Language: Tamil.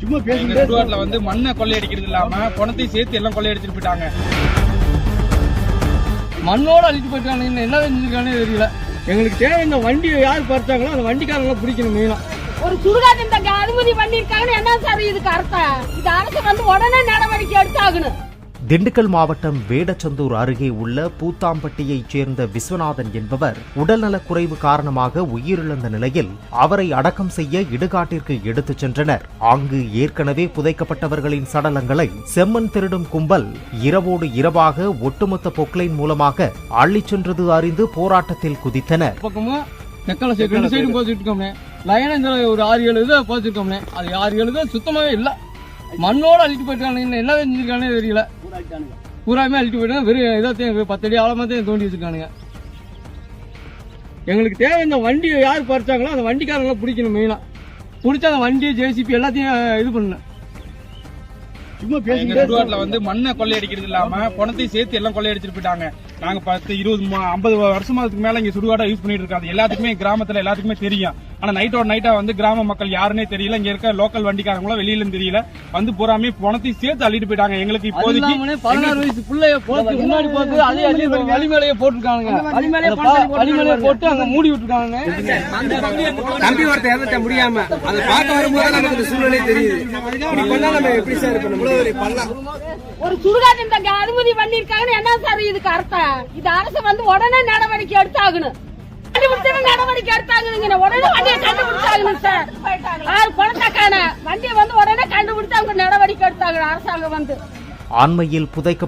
சும்மா பேசுங்க சுடுகாட்டுல வந்து மண்ணை கொள்ளையடிக்கிறது இல்லாம பணத்தையும் சேர்த்து எல்லாம் கொள்ளையடிச்சிட்டு போயிட்டாங்க. மண்ணோட அழிச்சு போயிட்டாங்க. என்ன செஞ்சிருக்கானே தெரியல. எங்களுக்கு தேவை இந்த வண்டியை யார் பறிச்சாங்களோ அந்த வண்டிக்காரங்களை பிடிக்கணும் மெயினா ஒரு சுடுகாட்டு இந்த அனுமதி பண்ணிருக்காங்கன்னு என்ன சார் இதுக்கு அர்த்தம்? இது அரசு வந்து உடனே நடவடிக்கை எடுத்தாகணும். திண்டுக்கல் மாவட்டம் வேடச்சந்தூர் அருகே உள்ள பூத்தாம்பட்டியைச் சேர்ந்த விஸ்வநாதன் என்பவர் உடல்நலக் குறைவு காரணமாக உயிரிழந்த நிலையில் அவரை அடக்கம் செய்ய இடுகாட்டிற்கு எடுத்துச் சென்றனர். அங்கு ஏற்கனவே புதைக்கப்பட்டவர்களின் சடலங்களை செம்மண் திருடும் கும்பல் இரவோடு இரவாக ஒட்டுமொத்த பொக்லைன் மூலமாக அள்ளிச் சென்றது அறிந்து போராட்டத்தில் குதித்தனர். ஒரு ஆறு ஏழு இதை அது ஆறு ஏழு சுத்தமாவே மண்ணோட அழிட்டு போயிட்டாங்க என்ன செஞ்சிருக்கானே தெரியல. பூராமே அழிட்டு போயிட்டாங்க. வெறும் இதை பத்து அடி ஆழமா தான் தோண்டி வச்சிருக்கானுங்க. எங்களுக்கு தேவை இந்த வண்டியை யார் பறிச்சாங்களோ அந்த வண்டிக்காரங்களை பிடிக்கணும் மெயினா பிடிச்ச அந்த வண்டி ஜேசிபி எல்லாத்தையும் இது பண்ணணும். சுடுகாட்டுல வந்து மண்ணை கொள்ளையடிக்கிறது இல்லாம பணத்தையும் சேர்த்து எல்லாம் கொள்ளையடிச்சிட்டு போயிட்டாங்க. நாங்க பத்து இருபது ம- ஐம்பது வருஷமாதுக்கு மேல இங்க சுடுகாடை யூஸ் பண்ணிட்டு இருக்காது. எல்லாத்துக்குமே கிராமத்துல எல்லாத்துக்குமே தெரியும். ஆனா நைட்டோட நைட்டா வந்து கிராம மக்கள் யாருன்னே தெரியல. இங்க இருக்க லோக்கல் வண்டிக்காரங்களும் வெளியில இருந்து தெரியல. வந்து பூராமே பணத்தையும் சேர்த்து அள்ளிட்டு போயிட்டாங்க. எங்களுக்கு இப்போதைக்கு பதினாறு வயசு பிள்ளைய போட்டு முன்னாடி போட்டு அதே அள்ளி வழி மேலேயே போட்டுருக்கானுங்க. வழி மேலேயே போட்டு அங்க மூடி விட்டுருக்காங்க தம்பி ஒருத்தர் இறந்துட்ட முடியாம அதை பார்க்க வரும்போது நமக்கு சூழ்நிலை தெரியுது. இப்படி பண்ணா நம்ம எப்படி சார் பண்ண முடியும்? ஒரு சுடுகாட்டு இந்த அனுமதி பண்ணிருக்காங்கன்னு என்ன சார் இதுக்கு அர்த்தம்? இது அரசு வந்து உடனே நடவடிக்கை எடுத்தாகணும். கண்டுபிடிச்சா நடவடிக்கை எடுத்தாங்க உடனே வண்டியை கண்டுபிடிச்சாங்க சார். ஆறு குழந்தைக்கான வண்டியை வந்து உடனே கண்டுபிடிச்சு அவங்க நடவடிக்கை எடுத்தாங்க அரசாங்கம் வந்து. அண்மையில் புதைக்க